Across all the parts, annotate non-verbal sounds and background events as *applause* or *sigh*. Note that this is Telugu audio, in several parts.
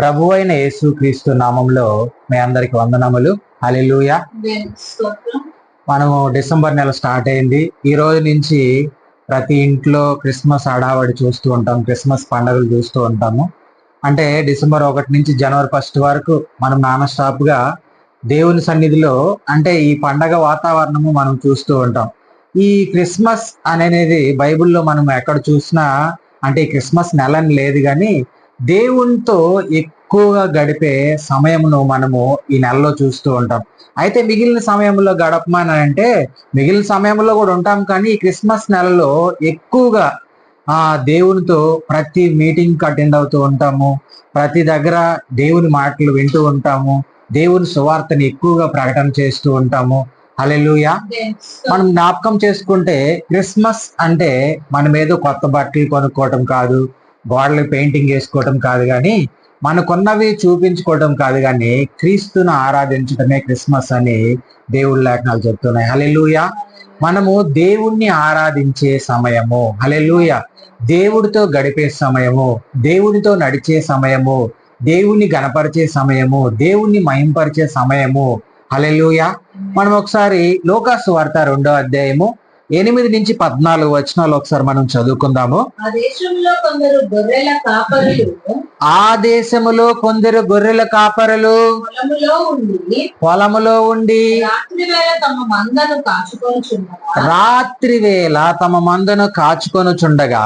ప్రభు అయిన యేసు క్రీస్తు నామంలో మీ అందరికి వందనములు. అలెలుయ మనము డిసెంబర్ నెల స్టార్ట్ అయింది. ఈ రోజు నుంచి ప్రతి ఇంట్లో క్రిస్మస్ హడావడి చూస్తూ ఉంటాం క్రిస్మస్ పండుగలు చూస్తూ ఉంటాము. అంటే డిసెంబర్ ఒకటి నుంచి జనవరి ఫస్ట్ వరకు మనం నాన్ స్టాప్గా దేవుని సన్నిధిలో అంటే ఈ పండగ వాతావరణము మనం చూస్తూ ఉంటాం. ఈ క్రిస్మస్ అనేది బైబిల్లో మనం ఎక్కడ చూసినా అంటే ఈ క్రిస్మస్ నెలని లేదు కానీ దేవునితో ఎక్కువగా గడిపే సమయమును మనము ఈ నెలలో చూస్తూ ఉంటాం. అయితే మిగిలిన సమయంలో గడపమని అంటే మిగిలిన సమయంలో కూడా ఉంటాం కానీ ఈ క్రిస్మస్ నెలలో ఎక్కువగా ఆ దేవునితో ప్రతి మీటింగ్ అటెండ్ అవుతూ ఉంటాము. ప్రతి దగ్గర దేవుని మాటలు వింటూ ఉంటాము. దేవుని సువార్తని ఎక్కువగా ప్రకటన చేస్తూ ఉంటాము. అలెలుయా మనం జ్ఞాపకం చేసుకుంటే క్రిస్మస్ అంటే మనం ఏదో కొత్త బట్టలు కొనుక్కోవటం కాదు. గోడలు పెయింటింగ్ వేసుకోవటం కాదు కానీ మనకున్నవి చూపించుకోవటం కాదు కానీ క్రీస్తును ఆరాధించడమే క్రిస్మస్ అని దేవుడి లేఖనాలు చెప్తున్నాయి. హలెలుయ మనము దేవుణ్ణి ఆరాధించే సమయము. హలెలుయ దేవుడితో గడిపే సమయము దేవుడితో నడిచే సమయము దేవుణ్ణి గనపరిచే సమయము దేవుణ్ణి మహింపరిచే సమయము. హలెలుయ మనం ఒకసారి లోకాసు వార్త రెండో అధ్యాయము ఎనిమిది నుంచి పద్నాలుగు వచనాలు ఒకసారి మనం చదువుకుందాము. ఆ దేశంలో కొందరు గొర్రెల కాపరులు. ఆ దేశములో కొందరు గొర్రెల కాపరులు పొలములో ఉండి రాత్రి వేళ తమ మందను కాచుకొనుచున్నారు రాత్రి వేళ తమ మందను కాచుకొనుచుండగా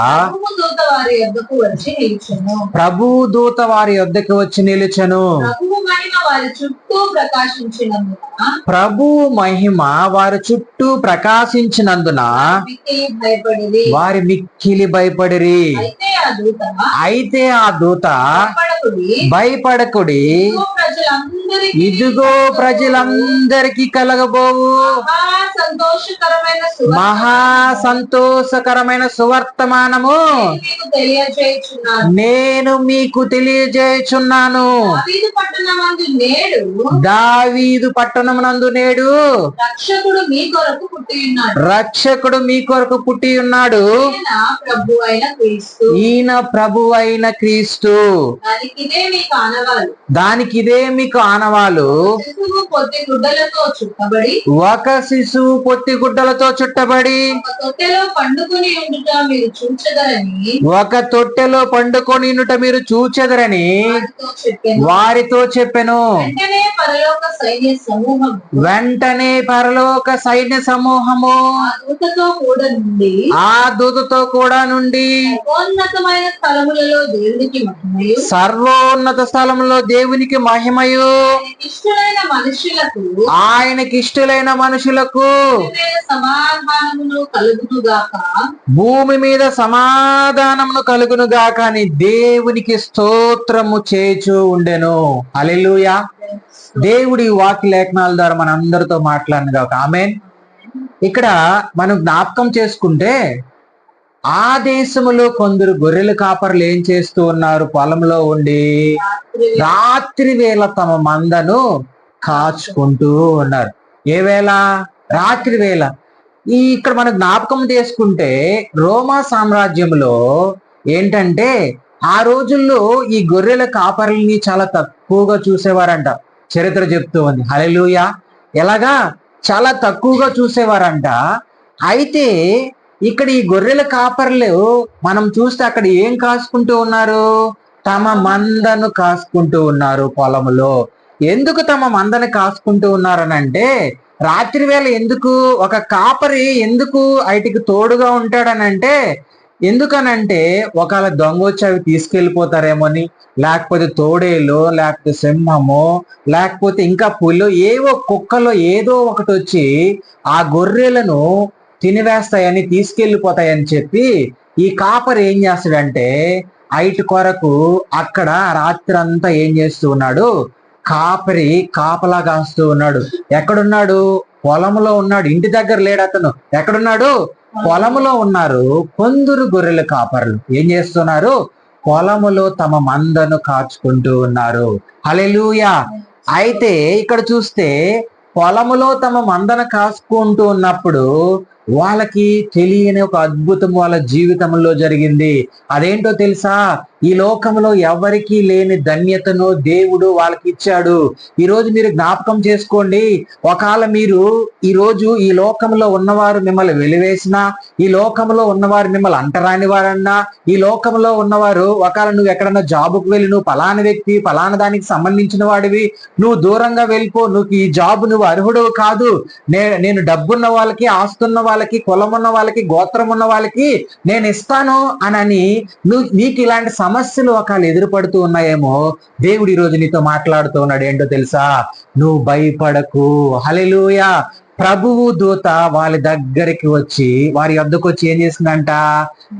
ప్రభు దూత వారి యొద్దకు వచ్చి నిలుచెను. ప్రభువు మహిమ వారి చుట్టూ ప్రకాశించినందున ప్రభు మహిమ వారి చుట్టూ ప్రకాశించినందున వారి మిక్కిలి భయపడిరి. అయితే ఆ దూత అయితే ఆ దూత భయపడకుడి. ఇదిగో ప్రజలందరికీ కలగబోవు. మహా సంతోషకరమైన మహా సంతోషకరమైన సువర్తమానము. నేను మీకు తెలియజేయుచున్నాను. దావీదు దావీదు పట్టణమునందు నేడు రక్షకుడు మీ కొరకు పుట్టి ఉన్నాడు. రక్షకుడు మీ కొరకు పుట్టి ఉన్నాడు. ఈయన ప్రభు అయిన క్రీస్తు. ఈయన ప్రభు అయిన క్రీస్తు. దానికి ఇదే మీకు ఆనవాలు ఒక శిశువు పొత్తి గుడ్డలతో చుట్టబడి ఒక తొట్టెలో పండుకొని ఉండుట మీరు చూచెదరని వారితో చెప్పాను. వెంటనే పరలోక సైన్య సమూహం వెంటనే పరలోక సైన్య సమూహము. ఆ దూతతో కూడా నుండి సర్వోన్నత స్థలంలో దేవునికి మహిమయు. మనుషులకు ఆయనకి ఇష్టలైన మనుషులకు సమాధానమును కలుగును గాక భూమి మీద సమాధానమును కలుగును గాక అని దేవునికి స్తోత్రము చేచు ఉండెను. అలెలుయా దేవుడి వాక్య లేఖనాల ద్వారా మన అందరితో మాట్లాడిన గాక ఆమెన్. ఇక్కడ మనం జ్ఞాపకం చేసుకుంటే ఆ దేశములో కొందరు గొర్రెల కాపర్లు ఏం చేస్తూ ఉన్నారు? పొలంలో ఉండి రాత్రి వేళ. తమ మందను కాచుకుంటూ ఉన్నారు. ఏ వేళ? రాత్రి వేళ. ఈ ఇక్కడ మనం జ్ఞాపకం చేసుకుంటే రోమా సామ్రాజ్యంలో ఏంటంటే ఆ రోజుల్లో ఈ గొర్రెల కాపర్లని చాలా తక్కువగా చూసేవారంట. చరిత్ర చెప్తూ ఉంది. హలెలుయ ఎలాగా? చాలా తక్కువగా చూసేవారంట. అయితే ఇక్కడ ఈ గొర్రెల కాపర్లు మనం చూస్తే అక్కడ ఏం కాసుకుంటూ ఉన్నారు? తమ మందను కాసుకుంటూ ఉన్నారు పొలంలో ఎందుకు తమ మందను కాసుకుంటూ ఉన్నారనంటే రాత్రి వేళ ఎందుకు ఒక కాపరి ఎందుకు ఐటికి తోడుగా ఉంటాడనంటే ఎందుకనంటే ఒకవేళ దొంగ వచ్చి అవి తీసుకెళ్ళిపోతారేమోని లేకపోతే తోడేలు లేకపోతే సింహము లేకపోతే ఇంకా పులు ఏవో కుక్కలో ఏదో ఒకటి వచ్చి ఆ గొర్రెలను తినివేస్తాయని తీసుకెళ్ళిపోతాయని చెప్పి ఈ కాపర్ ఏం చేస్తాడంటే ఐటి కొరకు అక్కడ రాత్రి అంతా ఏం చేస్తూ ఉన్నాడు? కాపరి కాపలా కాస్తూ ఉన్నాడు. ఎక్కడున్నాడు? పొలంలో ఉన్నాడు. ఇంటి దగ్గర లేడు అతను. ఎక్కడున్నాడు? పొలములో ఉన్నారు. కొందరు గొర్రెల కాపర్లు. ఏం చేస్తున్నారు? పొలములో తమ మందను కాచుకుంటూ ఉన్నారు. హలెలుయా అయితే ఇక్కడ చూస్తే పొలములో తమ మందను కాసుకుంటూ ఉన్నప్పుడు వాళ్ళకి తెలియని ఒక అద్భుతం వాళ్ళ జీవితంలో జరిగింది. అదేంటో తెలుసా? ఈ లోకంలో ఎవరికీ లేని ధన్యతను దేవుడు వాళ్ళకి ఇచ్చాడు. ఈరోజు మీరు జ్ఞాపకం చేసుకోండి. ఒకవేళ మీరు ఈ రోజు ఈ లోకంలో ఉన్నవారు మిమ్మల్ని వెలివేసినా ఈ లోకంలో ఉన్నవారు మిమ్మల్ని అంటరాని వారన్నా ఈ లోకంలో ఉన్నవారు ఒకవేళ నువ్వు ఎక్కడన్నా జాబుకు వెళ్ళి నువ్వు పలానా వ్యక్తి పలానా దానికి సంబంధించిన వాడివి నువ్వు దూరంగా వెళ్ళిపో నువ్వు ఈ జాబ్ నువ్వు అర్హుడు కాదు. నే నేను డబ్బున్న వాళ్ళకి ఆస్తున్న వాళ్ళకి కులం ఉన్న వాళ్ళకి గోత్రం ఉన్న వాళ్ళకి నేను ఇస్తాను అనని నువ్వు నీకు ఇలాంటి సమస్యలు ఒకళ్ళు ఎదురుపడుతూ ఉన్నాయేమో దేవుడు ఈరోజు రోజు నీతో మాట్లాడుతూ ఉన్నాడు ఏంటో తెలుసా? నువ్వు భయపడకు. హలెలుయా ప్రభువు దూత వాళ్ళ దగ్గరికి వచ్చి వారి వద్దకు వచ్చి ఏం చేసిందంట?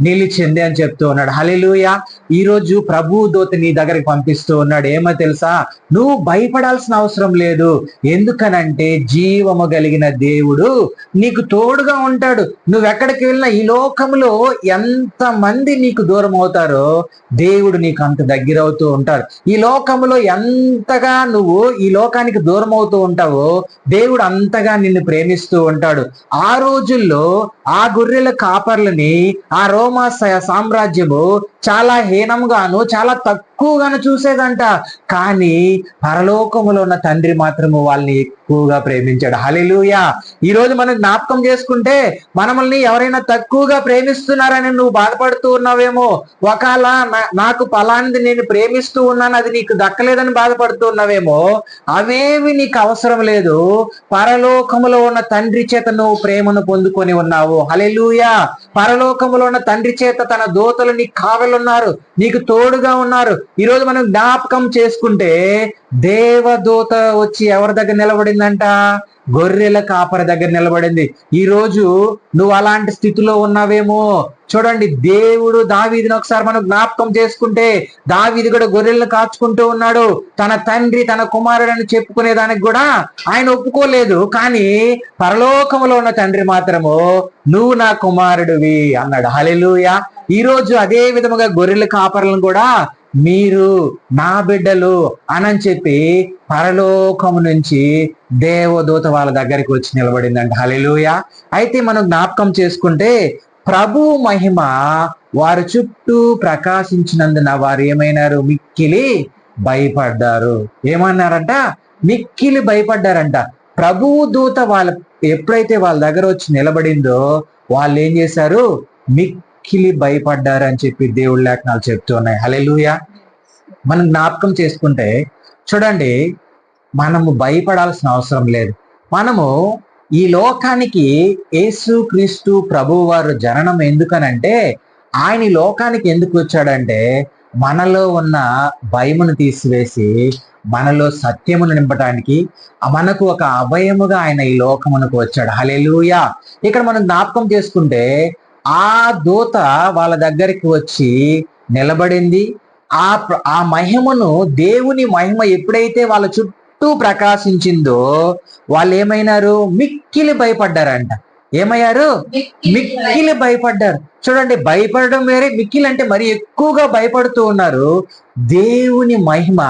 నిలిచింది అని చెప్తూ ఉన్నాడు. హలెలూయ ఈ రోజు ప్రభువు దూత నీ దగ్గరికి పంపిస్తూ ఉన్నాడు. ఏమో తెలుసా? నువ్వు భయపడాల్సిన అవసరం లేదు. ఎందుకనంటే జీవము కలిగిన దేవుడు నీకు తోడుగా ఉంటాడు. నువ్వు ఎక్కడికి వెళ్ళినా ఈ లోకంలో ఎంత మంది నీకు దూరం అవుతారో దేవుడు నీకు అంత దగ్గర అవుతూ ఉంటారు ఈ లోకంలో ఎంతగా నువ్వు ఈ లోకానికి దూరం అవుతూ ఉంటావో దేవుడు అంతగా నిన్ను ప్రేమిస్తూ ఉంటాడు. ఆ రోజుల్లో ఆ గొర్రెల కాపర్లని ఆ రోమా సామ్రాజ్యము చాలా హీనంగాను చాలా తక్కువగాను చూసేదంట. కానీ పరలోకములో ఉన్న తండ్రి మాత్రము వాళ్ళని ఎక్కువగా ప్రేమించాడు. హలిలుయా ఈ రోజు మనం జ్ఞాపకం చేసుకుంటే మనల్ని ఎవరైనా తక్కువగా ప్రేమిస్తున్నారని నువ్వు బాధపడుతూ ఉన్నావేమో. ఒకవేళ నా- నాకు పలాంది నేను ప్రేమిస్తూ ఉన్నాను అది నీకు దక్కలేదని బాధపడుతూ ఉన్నావేమో అవేవి నీకు అవసరం లేదు. పరలోకములో ఉన్న తండ్రి చేత నువ్వు ప్రేమను పొందుకొని ఉన్నావు. హలెలూయా పరలోకములో ఉన్న తండ్రి చేత తన దోతలు నీకు కావలున్నారు. నీకు తోడుగా ఉన్నారు. ఈ రోజు మనం జ్ఞాపకం చేసుకుంటే దేవదూత వచ్చి ఎవరి దగ్గర నిలబడిందంట? గొర్రెల కాపర దగ్గర నిలబడింది. ఈ రోజు నువ్వు అలాంటి స్థితిలో ఉన్నావేమో? చూడండి దేవుడు దావీదిని ఒకసారి మనం జ్ఞాపకం చేసుకుంటే దావీది కూడా గొర్రెలను కాచుకుంటూ ఉన్నాడు. తన తండ్రి తన కుమారుడని చెప్పుకునే దానికి కూడా ఆయన ఒప్పుకోలేదు. కానీ పరలోకంలో ఉన్న తండ్రి మాత్రము నువ్వు నా కుమారుడివి అన్నాడు. హలెలుయా ఈ రోజు అదే విధముగా గొర్రెల కాపరులను కూడా మీరు నా బిడ్డలు అనని చెప్పి పరలోకము నుంచి దేవదూత వాళ్ళ దగ్గరికి వచ్చి నిలబడిందంట. హలెలూయ అయితే మనం జ్ఞాపకం చేసుకుంటే ప్రభు మహిమ వారి చుట్టూ ప్రకాశించినందున వారు ఏమైనారు? మిక్కిలి భయపడ్డారు. ఏమన్నారంట? మిక్కిలి భయపడ్డారంట. ప్రభువు దూత వాళ్ళ ఎప్పుడైతే వాళ్ళ దగ్గర వచ్చి నిలబడిందో వాళ్ళు ఏం చేశారు? మిక్కిలి భయపడ్డారు అని చెప్పి దేవుడి లేఖనాలు చెప్తూ ఉన్నాయి. మనం జ్ఞాపకం చేసుకుంటే చూడండి మనము భయపడాల్సిన అవసరం లేదు. మనము ఈ లోకానికి యేసు క్రీస్తు ప్రభు వారు జననం ఎందుకనంటే ఆయన ఈ లోకానికి ఎందుకు వచ్చాడంటే మనలో ఉన్న భయమును తీసివేసి మనలో సత్యమును నింపటానికి మనకు ఒక అభయముగా ఆయన ఈ లోకమునకు వచ్చాడు. హలెలూయా ఇక్కడ మనం జ్ఞాపకం చేసుకుంటే ఆ దూత వాళ్ళ దగ్గరికి వచ్చి నిలబడింది. ఆ ఆ మహిమను దేవుని మహిమ ఎప్పుడైతే వాళ్ళ చుట్టూ ప్రకాశించిందో వాళ్ళు ఏమైనారు మిక్కిలి భయపడ్డారంట. ఏమయ్యారు? మిక్కిలి భయపడ్డారు. చూడండి భయపడడం వేరే మిక్కిలి అంటే మరి ఎక్కువగా భయపడుతూ ఉన్నారు. దేవుని మహిమ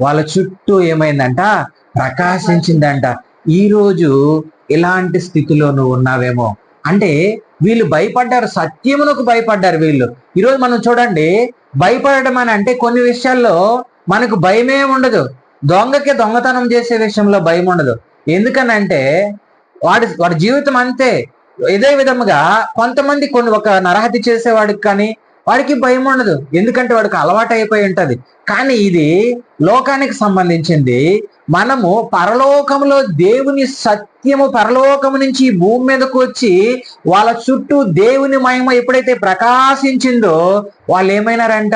వాళ్ళ చుట్టూ ఏమైందంట? ప్రకాశించిందంట. ఈ రోజు ఇలాంటి స్థితిలో నువ్వు ఉన్నావేమో. అంటే వీళ్ళు భయపడ్డారు సత్యమునకు భయపడ్డారు వీళ్ళు. ఈరోజు మనం చూడండి భయపడడం అని అంటే కొన్ని విషయాల్లో మనకు భయమే ఉండదు. దొంగకి దొంగతనం చేసే విషయంలో భయం ఉండదు. ఎందుకనంటే వాడి వాడి జీవితం అంతే. ఇదే విధముగా కొంతమంది కొన్ని ఒక నరహత్య చేసేవాడికి కానీ వాడికి భయం ఉండదు. ఎందుకంటే వాడికి అలవాటు అయిపోయి ఉంటుంది. కానీ ఇది లోకానికి సంబంధించింది. మనము పరలోకంలో దేవుని సత్యము పరలోకము నుంచి భూమి మీదకు వచ్చి వాళ్ళ చుట్టూ దేవుని మహిమ ఎప్పుడైతే ప్రకాశించిందో వాళ్ళు ఏమైనారంట?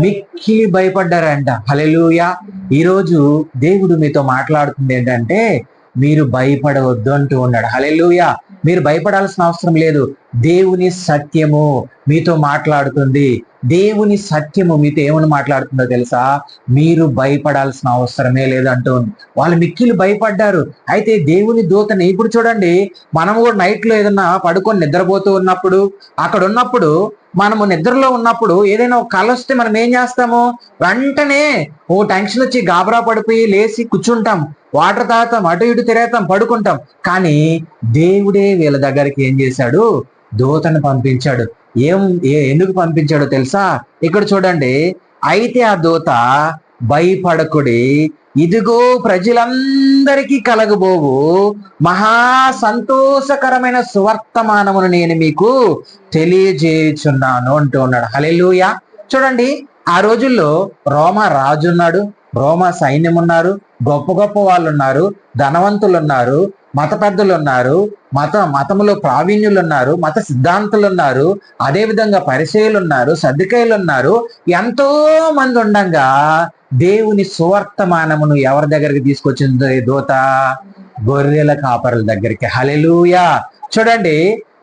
మిక్కిలి భయపడ్డారంట. హలెలూయా ఈరోజు దేవుడు మీతో మాట్లాడుతుంది ఏంటంటే మీరు భయపడవద్దు అంటూ ఉన్నాడు. హలెలూయా మీరు భయపడాల్సిన అవసరం లేదు. దేవుని సత్యము మీతో మాట్లాడుతుంది. దేవుని సత్యము మీతో ఏమని మాట్లాడుతుందో తెలుసా? మీరు భయపడాల్సిన అవసరమే లేదు అంటుంది. వాళ్ళు మిక్కిలు భయపడ్డారు. అయితే దేవుని దూతని ఇప్పుడు చూడండి. మనము కూడా నైట్లో ఏదన్నా పడుకొని నిద్రపోతూ ఉన్నప్పుడు అక్కడ ఉన్నప్పుడు మనము నిద్రలో ఉన్నప్పుడు ఏదైనా ఒక కళ వస్తే మనం ఏం చేస్తాము? వెంటనే ఓ టెన్షన్ వచ్చి గాబరా పడిపోయి లేచి కూర్చుంటాం. వాటర్ తాగుతాం అటు ఇటు తిరేతాం పడుకుంటాం. కానీ దేవుడే వీళ్ళ దగ్గరికి ఏం చేశాడు? దూతను పంపించాడు. ఏం ఎందుకు పంపించాడో తెలుసా? ఇక్కడ చూడండి. అయితే ఆ దూత భయపడకుడి. ఇదిగో ప్రజలందరికీ కలగబోవు. మహా సంతోషకరమైన సువర్తమానమును నేను మీకు తెలియజేయుచున్నాను అంటూ ఉన్నాడు. హలెలుయ చూడండి ఆ రోజుల్లో రోమా రాజు ఉన్నాడు రోమా సైన్యం ఉన్నారు గొప్ప గొప్ప వాళ్ళు ఉన్నారు ధనవంతులు ఉన్నారు మత పెద్దలు ఉన్నారు మత మతంలో ప్రావీణ్యులు ఉన్నారు మత సిద్ధాంతులు ఉన్నారు అదే విధంగా ఉన్నారు సర్దికాయలు ఉన్నారు ఎంతో మంది ఉండంగా దేవుని సువర్తమానమును ఎవరి దగ్గరికి తీసుకొచ్చింది దూత? గొర్రెల కాపరుల దగ్గరికి. హలెలుయా చూడండి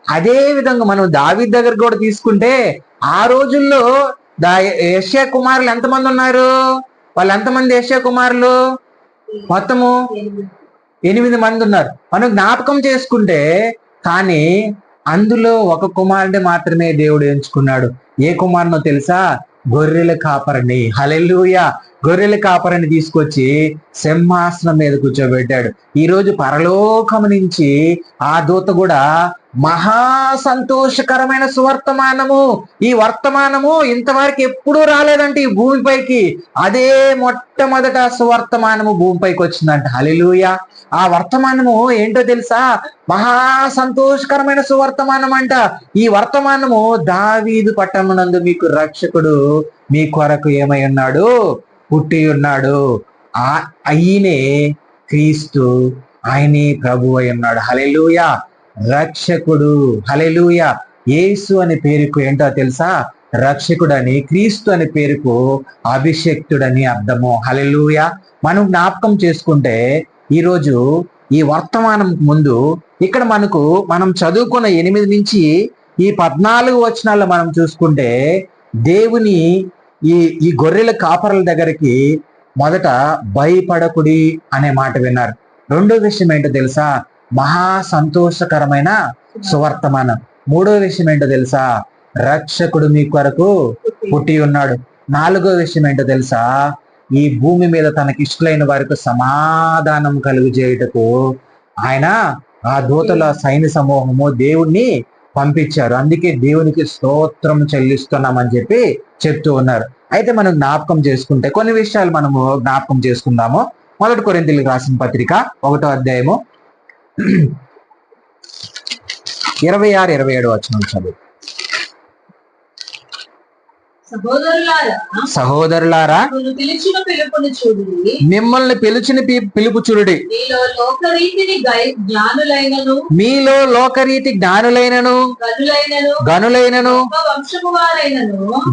అదే విధంగా మనం దావి దగ్గర కూడా తీసుకుంటే ఆ రోజుల్లో దా యశ్యా కుమారులు ఎంతమంది ఉన్నారు? వాళ్ళు ఎంతమంది యశ్యా కుమారులు? మొత్తము? ఎనిమిది మంది ఉన్నారు. మనం జ్ఞాపకం చేసుకుంటే కానీ అందులో ఒక కుమారుడి మాత్రమే దేవుడు ఎంచుకున్నాడు. ఏ కుమారునో తెలుసా? గొర్రెల కాపరిని. హలెల్లుయ! గొర్రెల కాపరిని తీసుకొచ్చి సింహాసనం మీద కూర్చోబెట్టాడు. ఈరోజు రోజు పరలోకం నుంచి ఆ దూత కూడా మహా సంతోషకరమైన సువర్తమానము. ఈ వర్తమానము ఇంతవరకు ఎప్పుడూ రాలేదంటే ఈ భూమిపైకి. అదే మొట్టమొదట సువర్తమానము భూమిపైకి వచ్చిందంట హలిలుయ ఆ వర్తమానము ఏంటో తెలుసా? మహా సంతోషకరమైన సువర్తమానం అంట ఈ వర్తమానము దావీదు పట్టమునందు మీకు రక్షకుడు మీ కొరకు ఏమై ఉన్నాడు? పుట్టి ఉన్నాడు. ఆ అయ్యనే క్రీస్తు ఆయనే ప్రభు అయి ఉన్నాడు. హలెలూయ రక్షకుడు. హలెలూయ యేసు అనే పేరుకు ఏంటో తెలుసా? రక్షకుడని క్రీస్తు అనే పేరుకు అభిషక్తుడని అర్థము. హలెలూయ మనం జ్ఞాపకం చేసుకుంటే ఈరోజు ఈ వర్తమానం ముందు ఇక్కడ మనకు మనం చదువుకున్న ఎనిమిది నుంచి ఈ పద్నాలుగు వచనాల్లో మనం చూసుకుంటే దేవుని ఈ ఈ గొర్రెల కాపరుల దగ్గరికి మొదట భయపడకుడి అనే మాట విన్నారు. రెండో విషయం ఏంటో తెలుసా? మహా సంతోషకరమైన సువర్తమానం. మూడో విషయం ఏంటో తెలుసా? రక్షకుడు మీ కొరకు పుట్టి ఉన్నాడు. నాలుగో విషయం ఏంటో తెలుసా? ఈ భూమి మీద తనకి ఇష్టలైన వారికి సమాధానం కలుగు చేయుటకు ఆయన ఆ దూతల సైన్య సమూహము దేవుణ్ణి పంపించారు. అందుకే దేవునికి స్తోత్రం చెల్లిస్తున్నామని చెప్పి చెప్తూ ఉన్నారు. అయితే మనం జ్ఞాపకం చేసుకుంటే కొన్ని విషయాలు మనము జ్ఞాపకం చేసుకుందాము. మొదటి కొరింతలకు రాసిన పత్రిక ఒకటో అధ్యాయము ఇరవై ఆరు ఇరవై ఏడు వచ్చిన చదువు. సహోదరులారా మిమ్మల్ని పిలిచిన పిలుపు జ్ఞానులైనను మీలో లోకరీతి జ్ఞానులైనను గనులైనను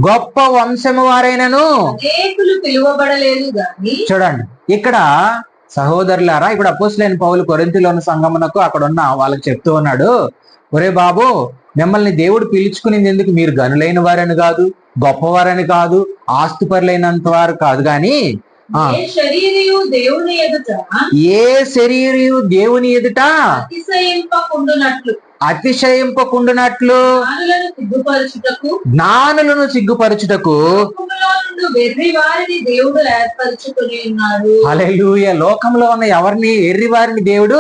గొప్ప వంశము వారైనను చూడండి ఇక్కడ సహోదరులారా ఇప్పుడు అపోసులైన పౌలు కొరింతిలోని సంగమునకు అక్కడ ఉన్న వాళ్ళకి చెప్తూ ఉన్నాడు ఒరే బాబు మిమ్మల్ని దేవుడు పిలుచుకునేది ఎందుకు మీరు గనులైన వారని కాదు గొప్పవారని కాదు ఆస్తుపరులైనంత వారు కాదు కానీ. ఏ శరీరయు శరీరు దేవుని ఎదుట అతిశయింపకుండునట్లు అతిశయింపకుండునట్లు జ్ఞానులను సిగ్గుపరచుటకు హల్లెలూయా. లోకంలో ఉన్న ఎవరిని ఎర్రివారిని దేవుడు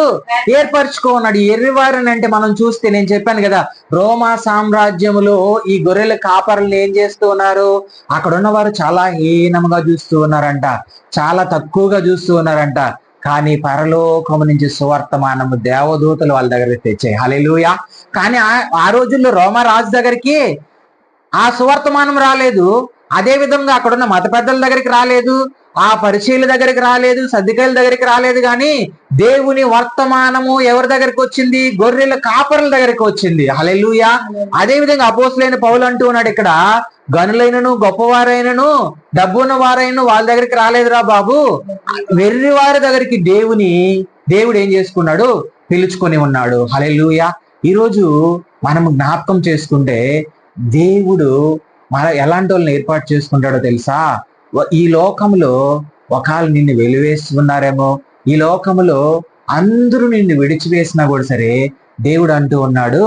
ఏర్పరచుకోన్నాడు ఎర్రివారిని అంటే మనం చూస్తే నేను చెప్పాను కదా రోమా సామ్రాజ్యములో ఈ గొర్రెల కాపరులు ఏం చేస్తూ ఉన్నారు? అక్కడ ఉన్న వారు చాలా హీనంగా చూస్తూ ఉన్నారంట చాలా తక్కువగా చూస్తూ ఉన్నారంట. కానీ పరలోకము నుంచి సువర్తమానము దేవదూతలు వాళ్ళ దగ్గరికి తెచ్చాయి. హల్లెలూయా. కానీ ఆ- రోజుల్లో రోమరాజు దగ్గరికి ఆ సువర్తమానం రాలేదు. అదే విధంగా అక్కడ ఉన్న మత పెద్దల దగ్గరికి రాలేదు. ఆ పరిచయుల దగ్గరికి రాలేదు. సర్దికాయల దగ్గరికి రాలేదు. కానీ దేవుని వర్తమానము ఎవరి దగ్గరికి వచ్చింది? గొర్రెల కాపరుల దగ్గరికి వచ్చింది. హలెలుయా అదే విధంగా అపోసులైన పౌలు అంటూ ఉన్నాడు ఇక్కడ. గనులైనను గొప్పవారైనను డబ్బున్న వారైనను వాళ్ళ దగ్గరికి రాలేదురా బాబు. వెర్రి వారి దగ్గరికి దేవుని దేవుడు ఏం చేసుకున్నాడు? పిలుచుకొని ఉన్నాడు. హలెలుయా ఈరోజు మనం జ్ఞాపకం చేసుకుంటే దేవుడు మన ఎలాంటి వాళ్ళని ఏర్పాటు చేసుకుంటాడో తెలుసా? ఈ లోకంలో ఒకళ్ళు నిన్ను వెలివేస్తున్నారేమో. ఈ లోకంలో అందరూ నిన్ను విడిచివేసినా కూడా సరే దేవుడు అంటూ ఉన్నాడు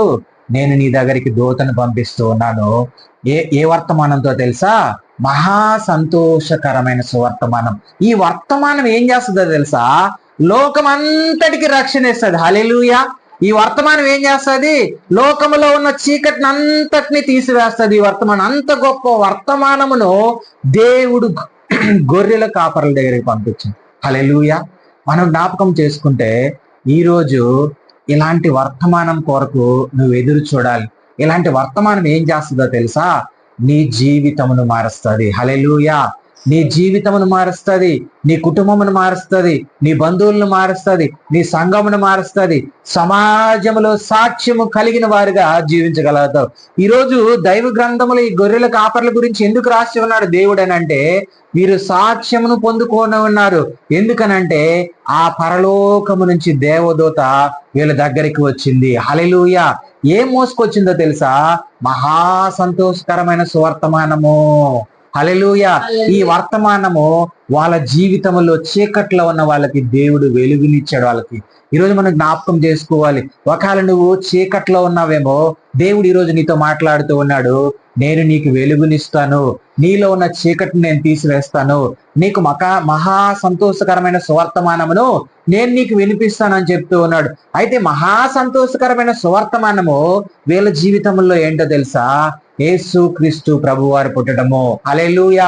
నేను నీ దగ్గరికి దూతను పంపిస్తూ ఉన్నాను. ఏ ఏ వర్తమానంతో తెలుసా? మహా సంతోషకరమైన సువర్తమానం. ఈ వర్తమానం ఏం చేస్తుందో తెలుసా? లోకం అంతటికి రక్షణ ఇస్తుంది. హలెలుయా ఈ వర్తమానం ఏం చేస్తుంది? లోకములో ఉన్న చీకటిని అంతటిని తీసివేస్తుంది. ఈ వర్తమానం అంత గొప్ప వర్తమానమును దేవుడు *clears throat* గొర్రెల కాపర్ల దగ్గరికి పంపించింది హల్లెలూయా. మనం జ్ఞాపకం చేసుకుంటే ఈరోజు ఇలాంటి వర్తమానం కొరకు నువ్వు ఎదురు చూడాలి. ఇలాంటి వర్తమానం ఏం చేస్తుందో తెలుసా? నీ జీవితమును మారుస్తుంది. హలెలుయా నీ జీవితమును మారుస్తుంది నీ కుటుంబమును మారుస్తుంది నీ బంధువులను మారుస్తుంది నీ సంఘమును మారుస్తుంది సమాజంలో సాక్ష్యము కలిగిన వారిగా జీవించగలుగుతావు ఈరోజు దైవ గ్రంథములు ఈ గొర్రెల కాపర్ల గురించి ఎందుకు రాసి ఉన్నాడు దేవుడు అని అంటే వీరు సాక్ష్యమును పొందుకొని ఉన్నారు. ఎందుకనంటే ఆ పరలోకము నుంచి దేవదూత వీళ్ళ దగ్గరికి వచ్చింది. హలెలుయ ఏం మోసుకొచ్చిందో తెలుసా? మహా సంతోషకరమైన సువర్తమానము. హలెలూయ ఈ వర్తమానము వాళ్ళ జీవితంలో చీకట్లో ఉన్న వాళ్ళకి దేవుడు వెలుగునిచ్చాడు వాళ్ళకి. ఈరోజు మనం జ్ఞాపకం చేసుకోవాలి. ఒకవేళ నువ్వు చీకట్లో ఉన్నావేమో దేవుడు ఈరోజు నీతో మాట్లాడుతూ ఉన్నాడు. నేను నీకు వెలుగునిస్తాను. నీలో ఉన్న చీకటిని నేను తీసివేస్తాను. నీకు మకా మహా సంతోషకరమైన సువర్తమానమును నేను నీకు వినిపిస్తానని చెప్తూ ఉన్నాడు. అయితే మహా సంతోషకరమైన సువర్తమానము వీళ్ళ జీవితంలో ఏంటో తెలుసా? యేసు క్రీస్తు ప్రభువారు పుట్టడము. అలెలుయా